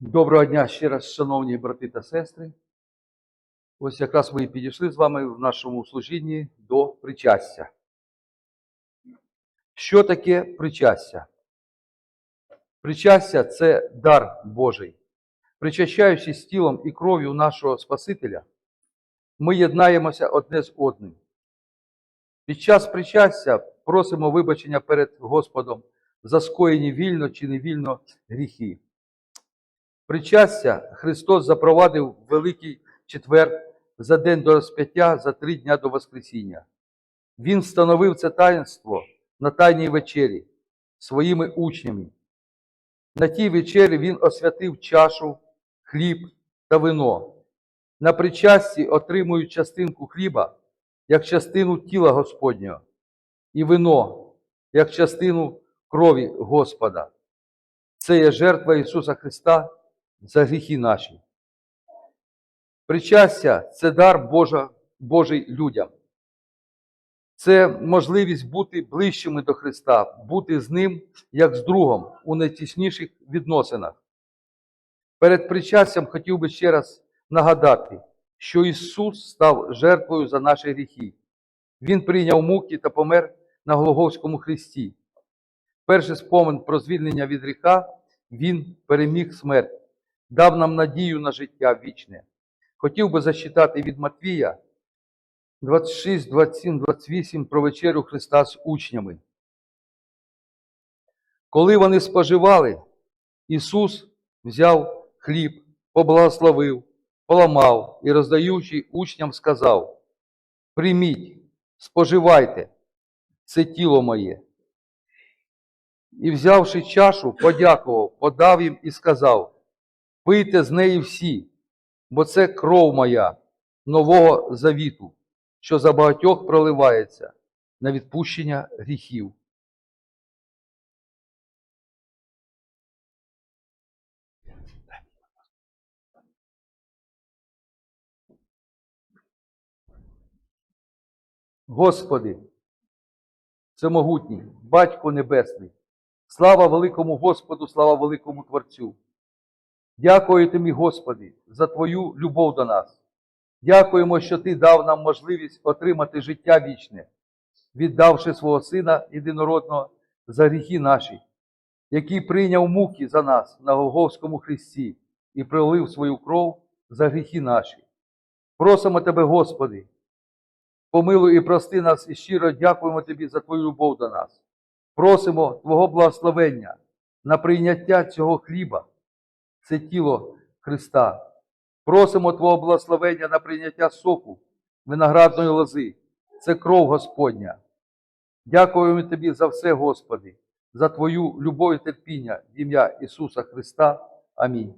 Доброго дня ще раз, шановні брати та сестри. Ось якраз ми і підійшли з вами в нашому служінні до причастя. Що таке причастя? Причастя це дар Божий. Причащаючись тілом і кров'ю нашого Спасителя, ми єднаємося одне з одним. Під час причастя просимо вибачення перед Господом за скоєні вільно чи невільно гріхи. Причастя Христос запровадив Великий четвер за день до розп'яття, за три дня до Воскресіння. Він встановив це таїнство на Тайній вечері своїми учнями. На тій вечері він освятив чашу, хліб та вино. На причасті отримують частинку хліба як частину тіла Господнього, і вино як частину крові Господа. Це є жертва Ісуса Христа за гріхи наші. Причастя це дар Божа, Божий людям. Це можливість бути ближчими до Христа, бути з Ним як з другом у найтісніших відносинах. Перед причастям хотів би ще раз нагадати, що Ісус став жертвою за наші гріхи. Він прийняв муки та помер на Голгофському хресті. Перший спомин про звільнення від гріха Він переміг смерть, дав нам надію на життя вічне. Хотів би зачитати від Матвія 26, 27, 28 про вечерю Христа з учнями. Коли вони споживали, Ісус взяв хліб, поблагословив, поламав і, роздаючи учням, сказав: Прийміть, споживайте, це тіло моє. І, взявши чашу, подякував, подав їм і сказав: Пийте з неї всі, бо це кров моя нового завіту, що за багатьох проливається на відпущення гріхів. Господи, всемогутній, Батько Небесний, слава великому Господу, слава великому Творцю. Дякую тобі, Господи, за Твою любов до нас. Дякуємо, що Ти дав нам можливість отримати життя вічне, віддавши свого Сина єдинородного за гріхи наші, який прийняв муки за нас на Голговському хресті і пролив свою кров за гріхи наші. Просимо Тебе, Господи, помилуй і прости нас і щиро дякуємо Тобі за Твою любов до нас. Просимо Твого благословення на прийняття цього хліба, це тіло Христа. Просимо Твого благословення на прийняття соку виноградної лози, це кров Господня. Дякуємо Тобі за все, Господи, за Твою любов і терпіння в ім'я Ісуса Христа. Амінь.